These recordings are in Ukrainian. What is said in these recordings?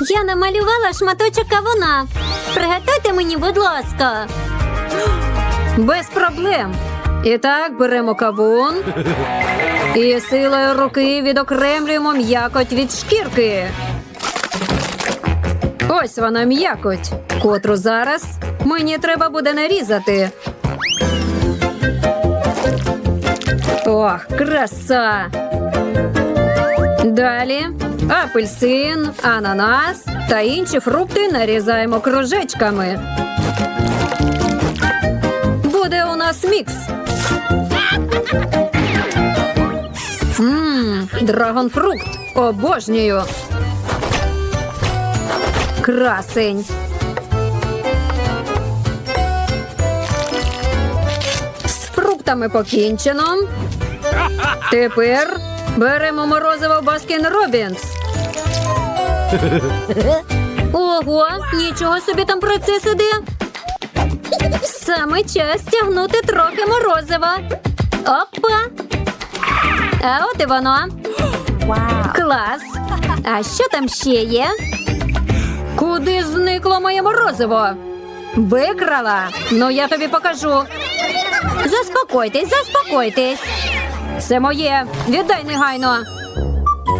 Я намалювала шматочок кавуна. Приготуйте мені, будь ласка. Без проблем. І так беремо кавун і силою руки відокремлюємо м'якоть від шкірки. Ось вона м'якоть, котру зараз мені треба буде нарізати. Ох, краса! Далі апельсин, ананас та інші фрукти нарізаємо кружечками. Буде у нас мікс. Ммм, драгонфрукт. Обожнюю. Красень. З фруктами покінчено. Тепер беремо морозиво Баскін Робінс. Ого, нічого собі там процес іде. Саме час тягнути трохи морозива. Опа. А от і воно. Клас. А що там ще є? Куди зникло моє морозиво? Викрала. Ну я тобі покажу. Заспокойтесь, заспокойтесь. Це моє. Віддай негайно.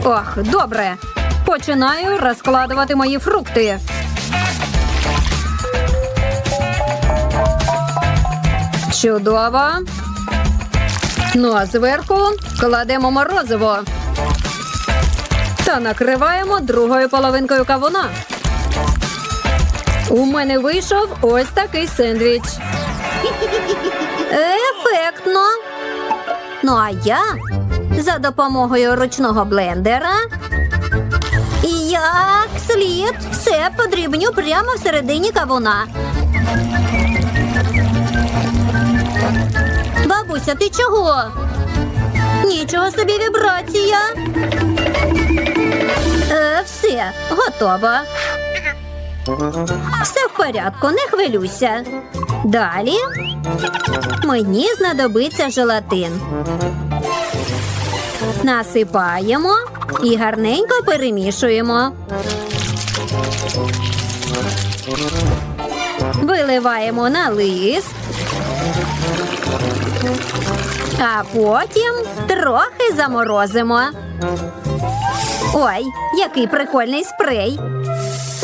Ох, добре. Починаю розкладувати мої фрукти. Чудово. Ну а зверху кладемо морозиво. Та накриваємо другою половинкою кавуна. У мене вийшов ось такий сендвіч. Ефектно. Ну а я за допомогою ручного блендера. Як слід все подрібню прямо всередині кавуна. Бабуся, ти чого? Нічого собі вібрація. Е, все, готово. Все в порядку, не хвилюйся. Далі мені знадобиться желатин. Насипаємо і гарненько перемішуємо. Виливаємо на лист. А потім трохи заморозимо. Ой, який прикольний спрей.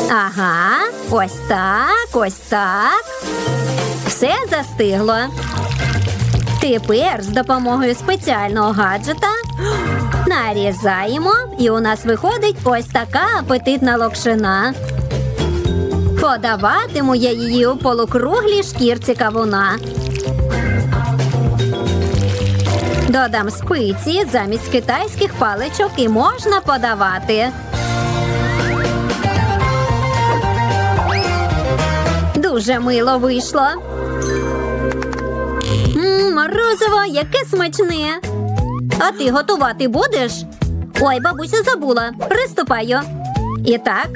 Ага, ось так, ось так. Все застигло. Тепер з допомогою спеціального гаджета нарізаємо, і у нас виходить ось така апетитна локшина. Подаватиму я її у полукруглій шкірці кавуна. Додам спиці замість китайських паличок і можна подавати. Дуже мило вийшло. М, морозиво, яке смачне. А ти готувати будеш? Ой, бабуся забула. Приступаю. І так,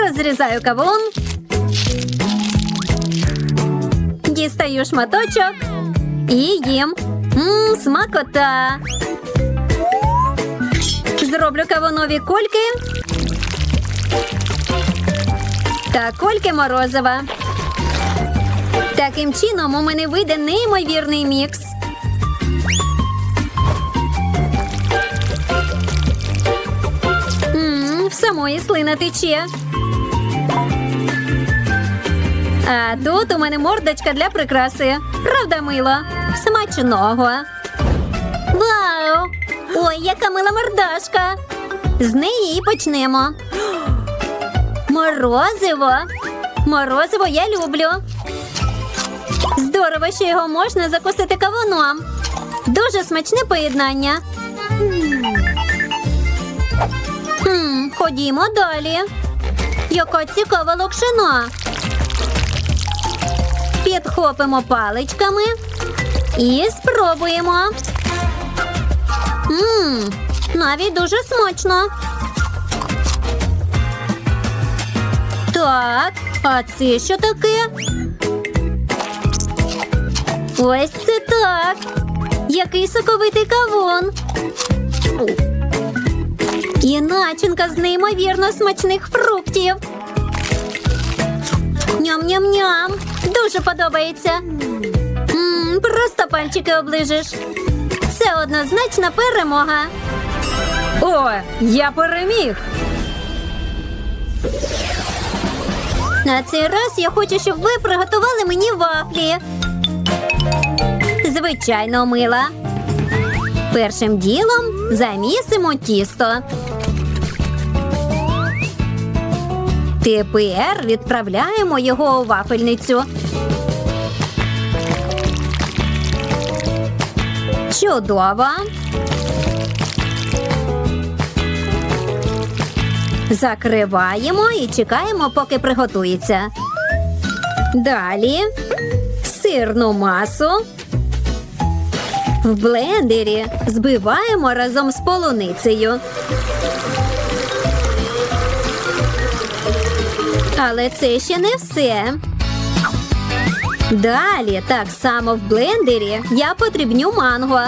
розрізаю кавун. Дістаю шматочок і їм. Мм, смакота. Зроблю кавунові кульки. Та кульки морозива. Таким чином у мене вийде неймовірний мікс. Самої слина тече. А тут у мене мордочка для прикраси. Правда, мило? Смачного. Вау! Ой, яка мила мордашка. З неї і почнемо. Морозиво. Морозиво я люблю. Здорово, що його можна закусити кавуном. Дуже смачне поєднання. Ходімо далі. Яка цікава локшина. Підхопимо паличками і спробуємо. Мм, навіть дуже смачно. Так, а це що таке? Ось це так. Який соковитий кавун. І начинка з неймовірно смачних фруктів. Ням-ням-ням. Дуже подобається. М, просто пальчики оближиш. Це однозначна перемога. О, я переміг! На цей раз я хочу, щоб ви приготували мені вафлі. Звичайно, мила. Першим ділом замісимо тісто. Тепер відправляємо його у вафельницю. Чудово. Закриваємо і чекаємо, поки приготується. Далі сирну масу в блендері збиваємо разом з полуницею. Але це ще не все. Далі, так само в блендері я потрібню манго.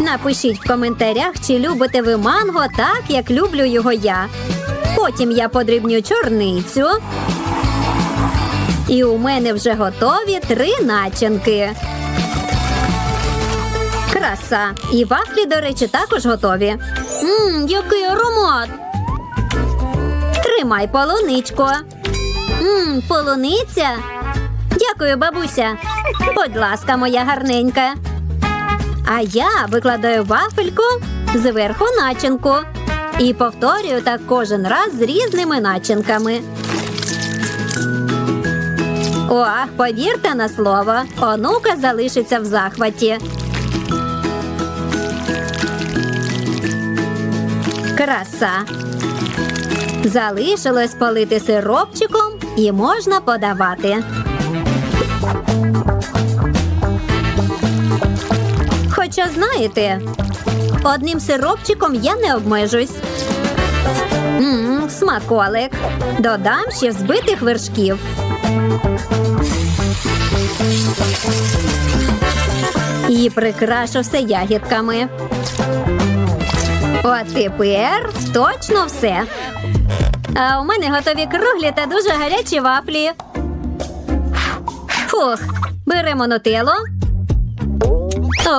Напишіть в коментарях, чи любите ви манго так, як люблю його я. Потім я подрібню чорницю. І у мене вже готові три начинки. Краса. І вафлі, до речі, також готові. Мм, який аромат! Тримай полуничко. Мм, полуниця. Дякую, бабуся. Будь ласка, моя гарненька. А я викладаю вафельку зверху начинку. І повторюю так кожен раз з різними начинками. Ох, повірте на слово, онука залишиться в захваті. Краса. Залишилось полити сиропчиком і можна подавати. Хоча знаєте, одним сиропчиком я не обмежусь. Мм, смаколик. Додам ще взбитих вершків. І прикрашу все ягідками. От тепер точно все. А у мене готові круглі та дуже гарячі вафлі. Фух, беремо нутеллу.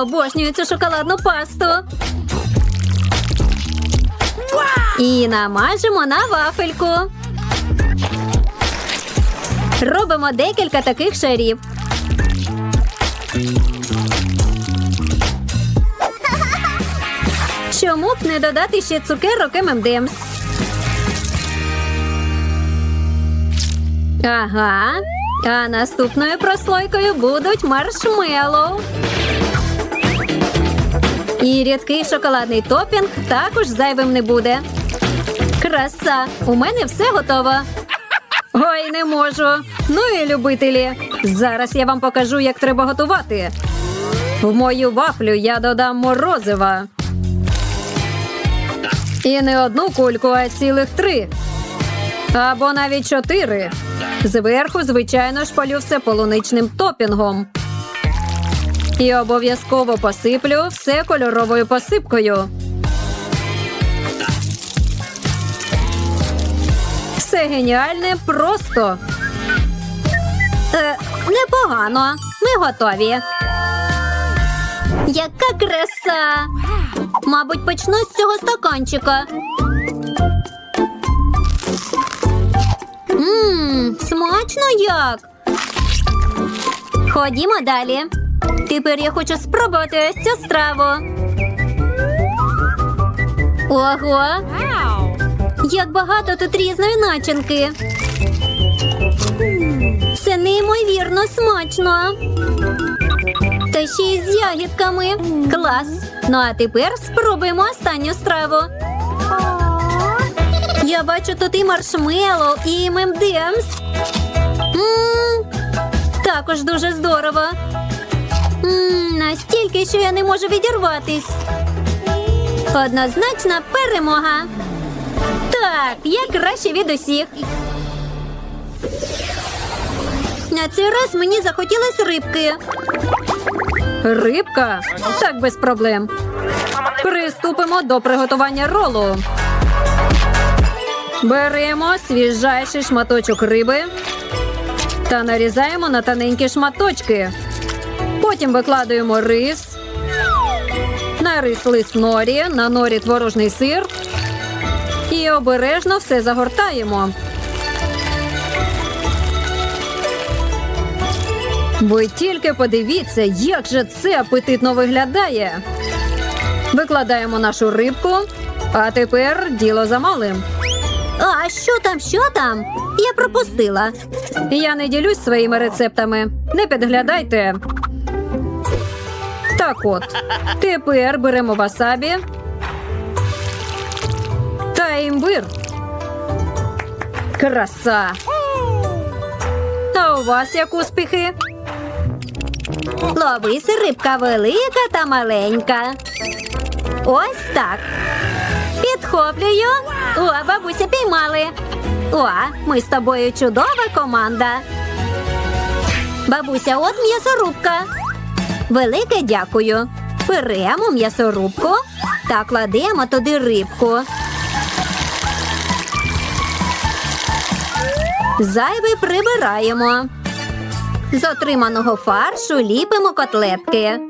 Обожнюю цю шоколадну пасту. І намажемо на вафельку. Робимо декілька таких шарів. Чому б не додати ще цукерок M&M's? Ага. А наступною прослойкою будуть маршмеллоу. І рідкий шоколадний топінг також зайвим не буде. Краса! У мене все готово. Ой, не можу. Ну і любителі. Зараз я вам покажу, як треба готувати. В мою вафлю я додам морозива. І не одну кульку, а цілих три. Або навіть чотири. Зверху, звичайно, шпалю все полуничним топінгом. І обов'язково посиплю все кольоровою посипкою. Все геніальне просто. Е, непогано. Ми готові. Яка краса! Мабуть, почну з цього стаканчика. Ммм, смачно як. Ходімо далі. Тепер я хочу спробувати ось цю страву. Ого! Як багато тут різної начинки. Це неймовірно смачно. Та ще й з ягідками. Клас. Ну а тепер спробуємо останню страву. Я бачу тут і маршмеллоу, і. Мм, також дуже здорово. Мм, настільки, що я не можу відірватись. Однозначна перемога. Так, я краще від усіх. На цей раз мені захотілось рибки. Рибка? Так без проблем. Приступимо до приготування ролу. Беремо свіжайший шматочок риби та нарізаємо на тоненькі шматочки. Потім викладаємо рис. На рис лист норі, на норі творожний сир. І обережно все загортаємо. Ви тільки подивіться, як же це апетитно виглядає. Викладаємо нашу рибку, а тепер діло за малим. А що там, що там? Я пропустила. Я не ділюсь своїми рецептами. Не підглядайте. Так от, тепер беремо васабі та імбир. Краса. А у вас як успіхи? Ловись, рибка велика та маленька. Ось так. Підхоплюю. О, бабуся піймали. О, ми з тобою чудова команда. Бабуся, от м'ясорубка. Велике дякую. Беремо м'ясорубку та кладемо туди рибку. Зайвий прибираємо. З отриманого фаршу ліпимо котлетки.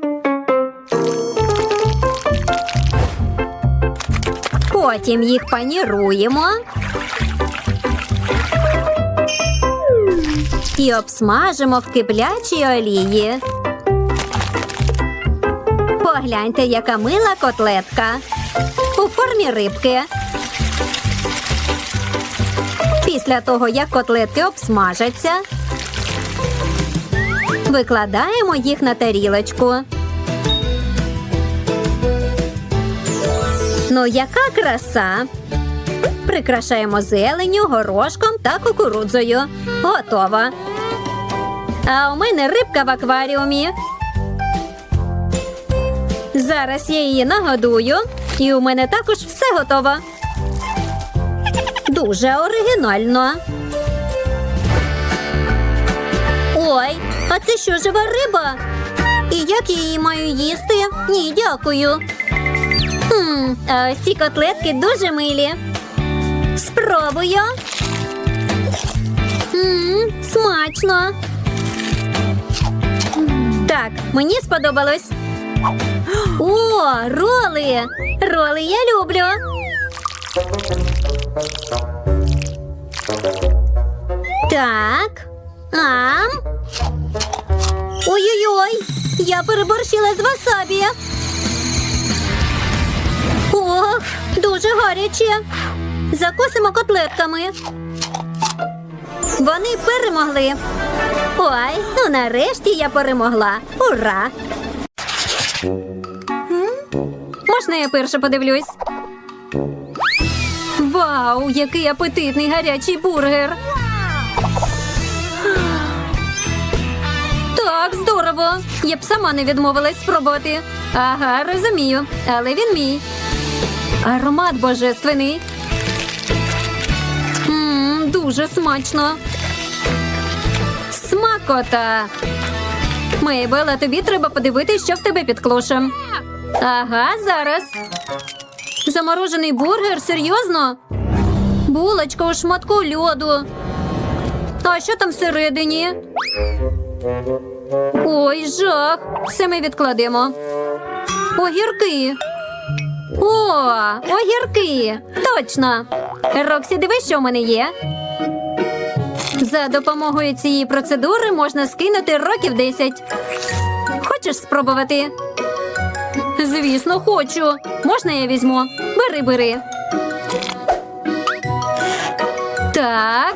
Потім їх паніруємо і обсмажимо в киплячій олії. Погляньте, яка мила котлетка у формі рибки. Після того, як котлетки обсмажаться, Викладаємо їх на тарілочку. Ну, яка краса! Прикрашаємо зеленю, горошком та кукурудзою. Готово. А у мене рибка в акваріумі. Зараз я її нагодую, і у мене також все готово. Дуже оригінально. Ой, а це що жива риба? І як я її маю їсти? Ні, дякую. Ось ці котлетки дуже милі. Спробую. Мм, смачно. Так, мені сподобалось. О, роли! Роли я люблю. Так. Ам. Ой-ой-ой, я переборщила з васабі. Ох, дуже гаряче. Закусимо котлетками. Вони перемогли. Ой, ну нарешті я перемогла. Ура! Можна я перше подивлюсь? Вау, який апетитний гарячий бургер! Так, здорово. Я б сама не відмовилась спробувати. Ага, розумію, але він мій. Аромат божественний. Мм, дуже смачно. Смакота. Мейбела, тобі треба подивитись, що в тебе під клошем. Ага, зараз. Заморожений бургер? Серйозно? Булочка у шматку льоду. А що там всередині? Ой, жах. Все ми відкладемо. Огірки. О, огірки. Точно. Роксі, дивись, що в мене є. За допомогою цієї процедури можна скинути років 10. Хочеш спробувати? Звісно, хочу. Можна я візьму? Бери, бери. Так.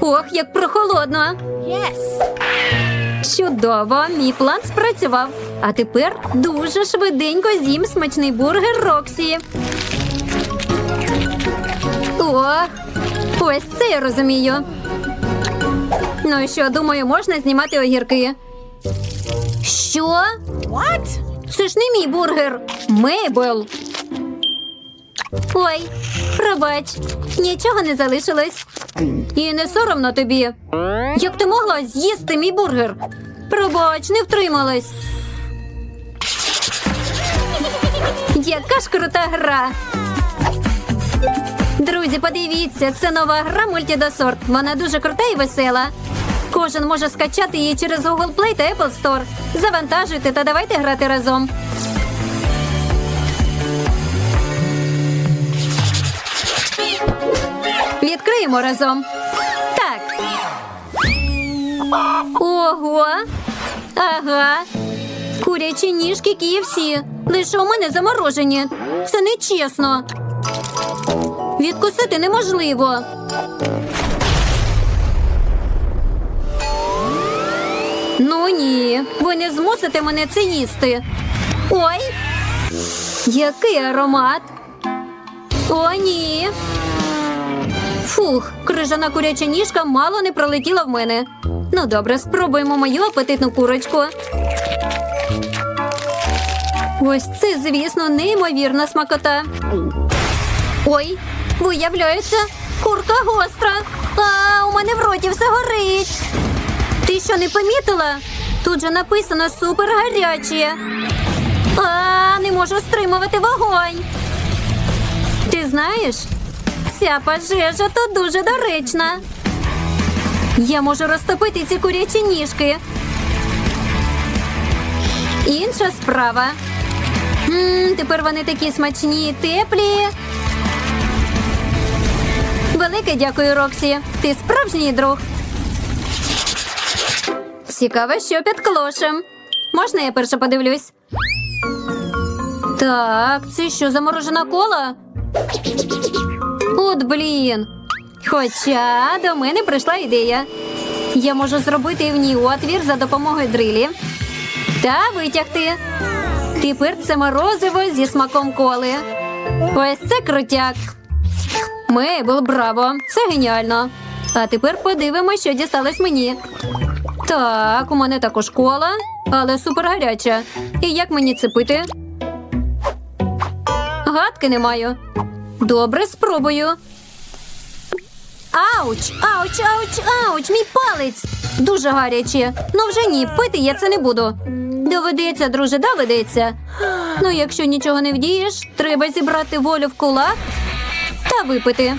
Ох, як прохолодно. Чудово, мій план спрацював. А тепер дуже швиденько з'їм смачний бургер Роксі. Ох, ось це я розумію. Ну і що, думаю, можна знімати огірки. Що? What? Це ж не мій бургер. Мейбл. Ой, пробач, нічого не залишилось. І не соромно тобі. Як ти могла з'їсти мій бургер? Пробач, не втрималась. Яка ж крута гра! Друзі, подивіться, це нова гра Мультідосорт. Вона дуже крута і весела. Кожен може скачати її через Google Play та Apple Store. Завантажуйте та давайте грати разом. Відкриємо разом. Так. Ого. Ага. Курячі ніжки KFC. Лише у мене заморожені. Це нечесно. Відкусити неможливо. Ну ні, ви не змусите мене це їсти. Ой, який аромат. О, ні. Фух, крижана куряча ніжка мало не пролетіла в мене. Ну добре, спробуємо мою апетитну курочку. Ось це, звісно, неймовірна смакота. Ой, виявляється, курка гостра. А у мене в роті все горить. Ти що не помітила? Тут же написано супер гаряче. А, не можу стримувати вогонь. Ти знаєш, ця пожежа тут дуже доречна. Я можу розтопити ці курячі ніжки. Інша справа. М тепер вони такі смачні і теплі. Велике дякую, Роксі. Ти справжній друг. Цікаво, що під клошем. Можна я перше подивлюсь? Так, це що, заморожена кола? От блін. Хоча до мене прийшла ідея. Я можу зробити в ній отвір за допомогою дрилі та витягти. Тепер це морозиво зі смаком коли. Ось це крутяк. Мейбл, браво! Це геніально. А тепер подивимося, що дісталось мені. Так, у мене також кола, але супер гаряча. І як мені це пити? Гадки не маю. Добре, спробую. Ауч, ауч, ауч, ауч, мій палець. Дуже гаряче. Ну вже ні, пити я це не буду. Доведеться, друже, доведеться. Ну, якщо нічого не вдієш, треба зібрати волю в кулак та випити.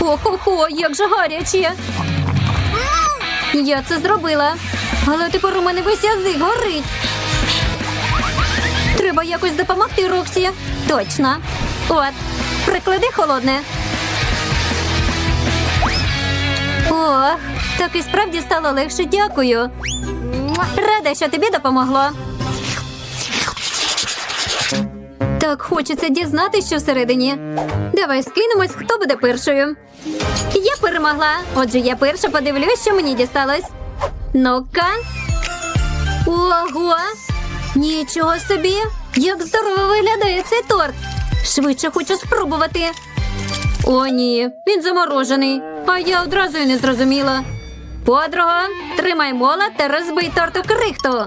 Охо-хо, як же гаряче. Я це зробила. Але тепер у мене весь язик горить. Треба якось допомогти Роксі. Точно. От, приклади холодне. Ох, так і справді стало легше. Дякую. Рада, що тобі допомогло. Так хочеться дізнатися, що всередині. Давай скинемось, хто буде першою. Я перемогла. Отже, я перша подивлюсь, що мені дісталось. Ну-ка. Ого! Нічого собі! Як здорово виглядає цей торт! Швидше хочу спробувати. О, ні, він заморожений, а я одразу й не зрозуміла. Подруга, тримай мола та розбий торт у крихту.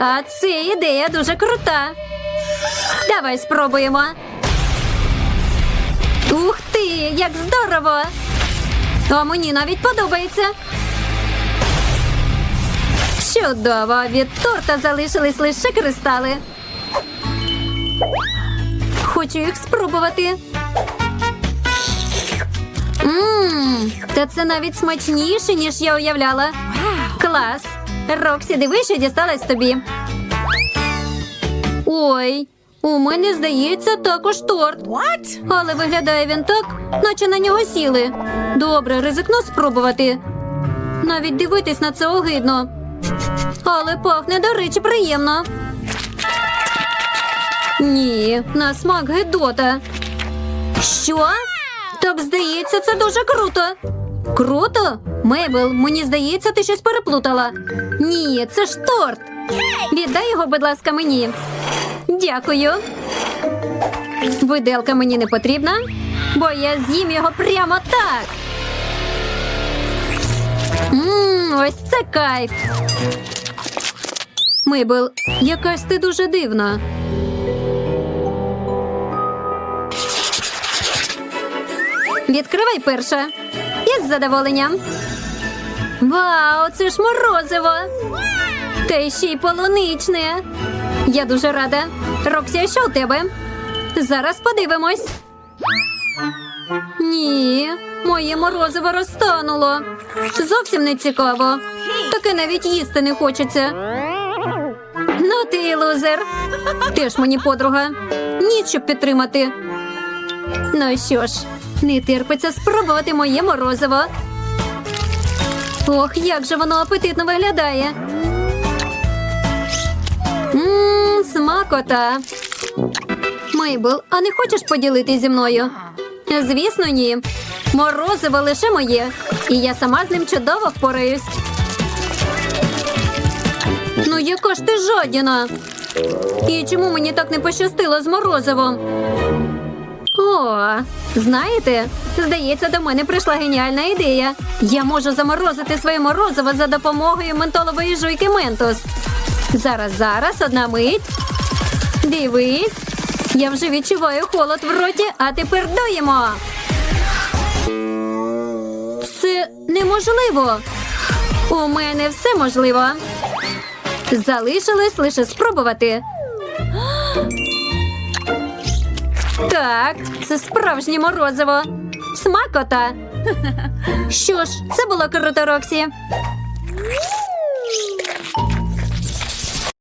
А це ідея дуже крута. Давай спробуємо. Ух ти, як здорово! А мені навіть подобається. Чудово! Від торта залишились лише кристали. Хочу їх спробувати. Ммм, та це навіть смачніше, ніж я уявляла. Клас! Роксі, диви, що дісталась тобі. Ой, у мене здається також торт. What? Але виглядає він так, наче на нього сіли. Добре, ризикну спробувати. Навіть дивитись на це огидно. Але пахне, до речі, приємно. Ні, на смак гидота. Що? Так здається, це дуже круто. Круто? Мейбл, мені здається, ти щось переплутала. Ні, це ж торт. Віддай його, будь ласка, мені. Дякую. Виделка мені не потрібна, бо я з'їм його прямо так. Мм, ось це кайф. Мейбл, якась ти дуже дивна. Відкривай перше. Із задоволенням. Вау, це ж морозиво. Та ще й полуничне. Я дуже рада. Роксі, що у тебе? Зараз подивимось. Ні, моє морозиво розтануло. Зовсім не цікаво. Таке навіть їсти не хочеться. Ну ти лузер. Теж мені подруга. Ніч щоб підтримати. Ну що ж, не терпиться спробувати моє морозиво. Ох, як же воно апетитно виглядає. Ммм, смакота. Мейбл, а не хочеш поділитись зі мною? Звісно, ні. Морозиво лише моє, і я сама з ним чудово впораюсь. Ну, яка ж ти жадіна? І чому мені так не пощастило з морозивом? О, знаєте, здається, до мене прийшла геніальна ідея. Я можу заморозити своє морозиво за допомогою ментолової жуйки Ментос. Зараз, зараз, одна мить. Дивись. Я вже відчуваю холод в роті, а тепер дуємо. Це неможливо. У мене все можливо. Залишилось лише спробувати. Так, це справжнє морозиво. Смакота. Що ж, це було круто, Роксі.